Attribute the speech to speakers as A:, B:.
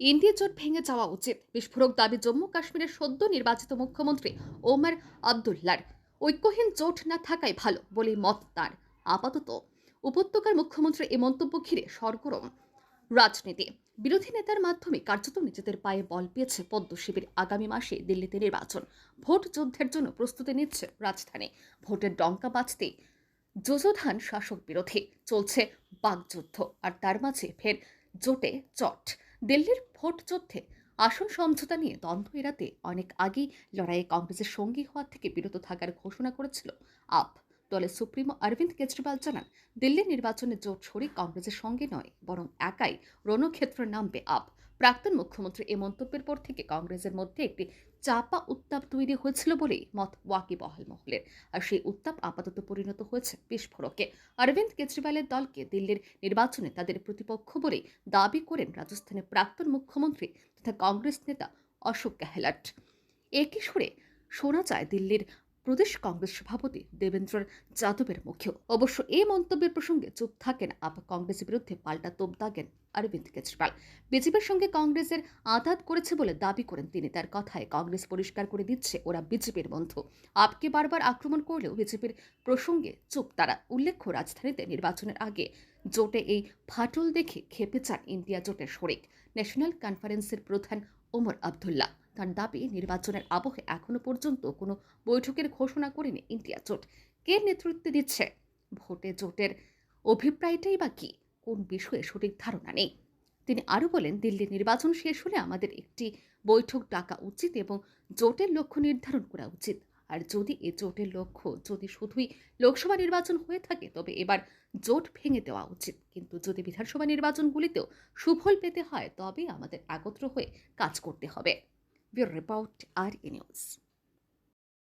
A: India জোট ভেঙে যাওয়া উচিত। বিস্ফোরক দাবি জম্মু কাশ্মীরের সদ্য নির্বাচিত মুখ্যমন্ত্রী ওমর আবদুল্লার। ঐক্যহীন জোট না থাকাই ভালো বলে মত তার। আপাতত উপত্যকার মুখ্যমন্ত্রী এ মন্তব্য ঘিরে সরগরম। রাজনীতি। বিরোধী নেতার মাধ্যমে কার্যত নিজেদের পায়ে বল পেয়েছে পদ্ম শিবির আগামী মাসে দিল্লিতে নির্বাচন। ভোট যুদ্ধের জন্য প্রস্তুতি নিচ্ছে রাজধানী। ভোটের ডঙ্কা বাঁচতে যোজধান শাসক বিরোধী। চলছে বাকযুদ্ধ। আর তার মাঝে ফের জোটে চট। দিল্লির ভোট যুদ্ধে আসন সমঝোতা নিয়ে দ্বন্দ্ব এড়াতে অনেক আগেই লড়াইয়ে কংগ্রেসের সঙ্গী হওয়ার থেকে বিরত থাকার ঘোষণা করেছিল আপ। দলের সুপ্রিমো অরবিন্দ কেজরিওয়াল জানান, দিল্লি নির্বাচনে জোট ছড়ি কংগ্রেসের সঙ্গে নয়, বরং একাই রণক্ষেত্র নামবে আপ। প্রাক্তন মুখ্যমন্ত্রী এই মন্তব্যের পর থেকে কংগ্রেসের মধ্যে একটি চাপা উত্তাপ তৈরি হয়েছিল বলেই মত ওয়াকিবহাল মহলের। আর সেই উত্তাপ আপাতত পরিণত হয়েছে বিস্ফোরকে। অরবিন্দ কেজরিওয়ালের দলকে দিল্লির নির্বাচনে তাদের প্রতিপক্ষ বলে দাবি করেন রাজস্থানের প্রাক্তন মুখ্যমন্ত্রী তথা কংগ্রেস নেতা অশোক গেহলট। একই সুরে শোনা যায়, দিল্লির প্রদেশ কংগ্রেস সভাপতি দেবেন্দ্র যাদবের মুখেও। অবশ্য এই মন্তব্যের প্রসঙ্গে চুপ থাকেন আপ কংগ্রেসের বিরুদ্ধে পাল্টা তোপ দাগেন অরবিন্দ কেজরিওয়াল। বিজেপির সঙ্গে কংগ্রেসের আঘাত করেছে বলে দাবি করেন তিনি। তার কথায় কংগ্রেস পরিষ্কার করে দিচ্ছে ওরা বিজেপির বন্ধু। আপকে বারবার আক্রমণ করলেও বিজেপির প্রসঙ্গে চুপ। তারা উল্লেখ্য, রাজধানীতে নির্বাচনের আগে জোটে এই ফাটল দেখে খেপে চান ইন্ডিয়া জোটের শরিক। ন্যাশনাল কনফারেন্সের প্রধান ওমর আবদুল্লাহ। তার দাবি, নির্বাচনের আবহে এখনও পর্যন্ত কোনো বৈঠকের ঘোষণা করেনি ইন্ডিয়া জোট। কে নেতৃত্বে দিচ্ছে? ভোটে জোটের অভিপ্রায়টাই বা কি? কোন বিষয়ে সঠিক ধারণা নেই। তিনি আরও বলেন, দিল্লির নির্বাচন শেষ হলে আমাদের একটি বৈঠক ডাকা উচিত এবং জোটের লক্ষ্য নির্ধারণ করা উচিত। আর যদি এ জোটের লক্ষ্য, যদি শুধুই লোকসভা নির্বাচন হয়ে থাকে, তবে এবার জোট ভেঙে দেওয়া উচিত। কিন্তু যদি বিধানসভা নির্বাচনগুলিতেও সুফল পেতে হয় তবে আমাদের একত্র হয়ে কাজ করতে হবে। we rip out our innermost.